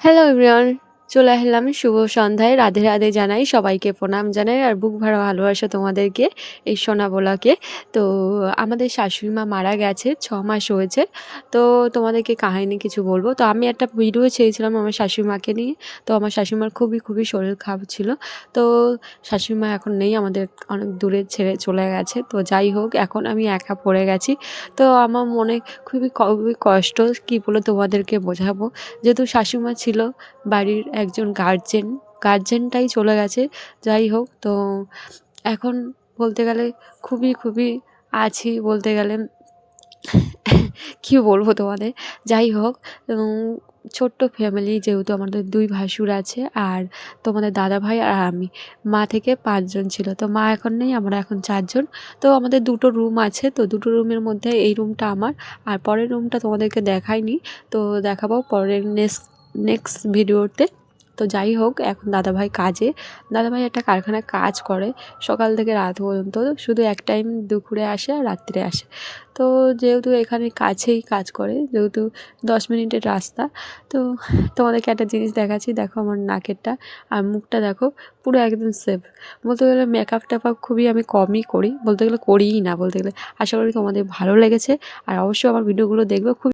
Hello everyone চলে আসলাম শুভ সন্ধ্যায়। রাধে রাধে জানাই সবাইকে প্রণাম জানাই। আর বুক ভরা ভালোবাসা তোমাদেরকে এই সোনা বলাকে। তো আমাদের শাশুড়ি মা মারা গেছে, ছ মাস হয়েছে। তো তোমাদেরকে কাহিনি কিছু বলব। তো আমি একটা ভিডিও চেয়েছিলাম আমার শাশুড়ি মাকে নিয়ে। তো আমার শাশুড়ি মার খুবই খুবই শরীর খারাপ ছিল। তো শাশুড়ি মা এখন নেই, আমাদের অনেক দূরে ছেড়ে চলে গেছে। তো যাই হোক, এখন আমি একা পড়ে গেছি। তো আমার মনে খুবই খুবই কষ্ট। কী বলে তোমাদেরকে বোঝাবো? যেহেতু শাশুড়িমা ছিল বাড়ির একজন গার্জেন গার্জেনটাই চলে গেছে, যাই হোক, তো এখন বলতে গেলে খুবই খুবই আছি বলতে গেলে। কী বলব তোমাদের? যাই হোক ছোট্ট ফ্যামিলি যেহেতু আমাদের দুই ভাসুর আছে, আর তোমাদের দাদা ভাই আর আমি। মা থেকে পাঁচজন ছিল, তো মা এখন নেই, আমরা এখন চারজন। তো আমাদের দুটো রুম আছে, তো দুটো রুমের মধ্যে এই রুমটা আমার, আর পরের রুমটা তোমাদেরকে দেখাইনি। তো দেখাবো পরের নেক্সট নেক্সট ভিডিওতে তো যাই হোক, এখন দাদাভাই কাজে। দাদাভাই একটা কারখানায় কাজ করে, সকাল থেকে রাত পর্যন্ত। শুধু এক টাইম দুপুরে আসে আর রাত্রে আসে। তো যেহেতু এখানে কাছেই কাজ করে, যেহেতু দশ মিনিটের রাস্তা, তো তোমাদেরকে একটা জিনিস দেখাচ্ছি। দেখো আমার নাকেরটা আর মুখটা দেখো, পুরো একদম সেফ বলতে গেলে মেকআপ টেকআপ খুবই আমি কমই করি। বলতে গেলে করিই না, বলতে গেলে। আশা করি তোমাদের ভালো লেগেছে। আর অবশ্যই আমার ভিডিওগুলো দেখবে খুব